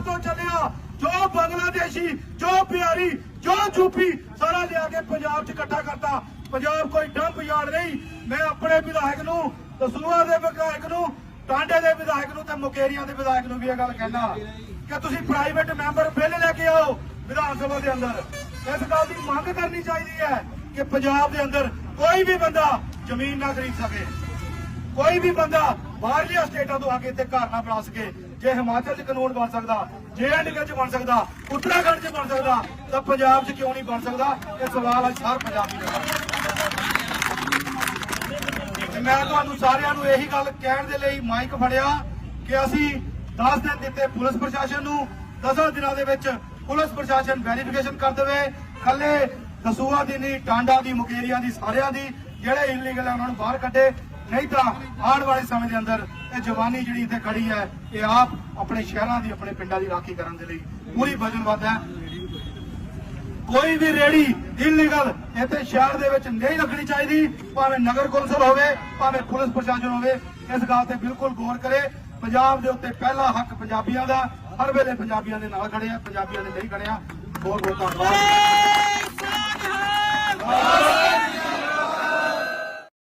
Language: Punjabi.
ਪੰਜਾਬ ਤੋਂ ਚੱਲਿਆ। ਜੋ ਬੰਗਲਾਦੇਸ਼ੀ, ਜੋ ਬਿਹਾਰੀ, ਜੋ ਯੂਪੀ, ਸਾਰਾ ਲਿਆ ਕੇ ਪੰਜਾਬ 'ਚ ਇਕੱਠਾ ਕਰਤਾ। ਪੰਜਾਬ ਕੋਈ ਡੰਪ ਯਾਰਡ ਨਹੀਂ। ਮੈਂ ਆਪਣੇ ਵਿਧਾਇਕ ਨੂੰ ਦਸੂਆ ਦੇ ਵਿਧਾਇਕ ਨੂੰ, ਟਾਂਡੇ ਦੇ ਵਿਧਾਇਕ ਨੂੰ ਤੇ ਮੁਕੇਰੀਆਂ ਦੇ ਵਿਧਾਇਕ ਨੂੰ ਵੀ ਇਹ ਗੱਲ ਕਹਿਣਾ ਕਿ ਤੁਸੀਂ ਪ੍ਰਾਈਵੇਟ ਮੈਂਬਰ ਬਿੱਲ ਲੈ ਕੇ ਆਓ ਵਿਧਾਨ ਸਭਾ ਦੇ ਅੰਦਰ। ਇਸ ਗੱਲ ਦੀ ਮੰਗ ਕਰਨੀ ਚਾਹੀਦੀ ਹੈ ਕਿ ਪੰਜਾਬ ਦੇ ਅੰਦਰ ਕੋਈ ਵੀ ਬੰਦਾ ਜ਼ਮੀਨ ਨਾ ਖਰੀਦ ਸਕੇ। ਕੋਈ ਵੀ ਬੰਦਾ ਬਾਹਰਲੀਆਂ ਸਟੇਟਾਂ ਤੋਂ ਆ ਕੇ ਇੱਥੇ ਘਰ ਨਾ ਬਣਾ ਸਕੇ। ਜੇ ਹਿਮਾਚਲ 'ਚ ਕਾਨੂੰਨ ਬਣ ਸਕਦਾ, ਜੇ ਐਂਡਕੇ 'ਚ ਬਣ ਸਕਦਾ, ਉੱਤਰਾਖੰਡ 'ਚ ਬਣ ਸਕਦਾ, ਤਾਂ ਪੰਜਾਬ 'ਚ ਕਿਉਂ ਨਹੀਂ ਬਣ ਸਕਦਾ? ਇਹ ਸਵਾਲ ਅੱਜ ਹਰ ਪੰਜਾਬੀ ਦਾ ਮੈਂ ਤੁਹਾਨੂੰ ਸਾਰਿਆਂ ਨੂੰ ਇਹੀ ਗੱਲ ਕਹਿਣ ਦੇ ਲਈ ਮਾਈਕ ਫੜਿਆ ਕਿ ਅਸੀਂ 10 ਦਿਨ ਦਿੱਤੇ ਪੁਲਿਸ ਪ੍ਰਸ਼ਾਸਨ ਨੂੰ 10 ਦਿਨਾਂ ਦੇ ਵਿੱਚ ਪੁਲਿਸ ਪ੍ਰਸ਼ਾਸਨ ਵੈਰੀਫਿਕੇਸ਼ਨ ਕਰ ਦੇਵੇ। ਕੱਲੇ ਦਸੂਆ ਦੀ ਨਹੀਂ, ਟਾਂਡਾ ਦੀ, ਮੁਕੇਰੀਆਂ ਦੀ, ਸਾਰਿਆਂ ਦੀ, ਜਿਹੜੇ ਇਲੀਗਲ ਹੈ ਉਹਨਾਂ ਨੂੰ ਬਾਹਰ ਕੱਢੇ। ਨਹੀਂ ਤਾਂ ਆਉਣ ਵਾਲੇ ਸਮੇਂ ਦੇ ਅੰਦਰ ਇਹ ਜਵਾਨੀ ਜਿਹੜੀ ਇੱਥੇ ਖੜੀ ਹੈ, ਇਹ ਆਪ ਆਪਣੇ ਸ਼ਹਿਰਾਂ ਦੀ, ਆਪਣੇ ਪਿੰਡਾਂ ਦੀ ਰਾਖੀ ਕਰਨ ਦੇ ਲਈ ਪੂਰੀ ਵਜਨਬੱਧ ਹੈ। ਕੋਈ ਵੀ ਰੇੜੀ ਇਲੀਗਲ ਇੱਥੇ ਸ਼ਹਿਰ ਦੇ ਵਿੱਚ ਨਹੀਂ ਰੱਖਣੀ ਚਾਹੀਦੀ, ਭਾਵੇਂ ਨਗਰ ਕੌਂਸਲ ਹੋਵੇ, ਭਾਵੇਂ ਪੁਲਿਸ ਪ੍ਰਸ਼ਾਸਨ ਹੋਵੇ, ਇਸ ਗੱਲ ਤੇ ਬਿਲਕੁਲ ਗੌਰ ਕਰੇ। ਪੰਜਾਬ ਦੇ ਉੱਤੇ ਪਹਿਲਾ ਹੱਕ ਪੰਜਾਬੀਆਂ ਦਾ, ਹਰ ਵੇਲੇ ਪੰਜਾਬੀਆਂ ਦੇ ਨਾਲ ਖੜੇ ਆ, ਪੰਜਾਬੀਆਂ ਦੇ ਨਹੀਂ ਖੜੇ ਆ। ਬਹੁਤ ਬਹੁਤ ਧੰਨਵਾਦ।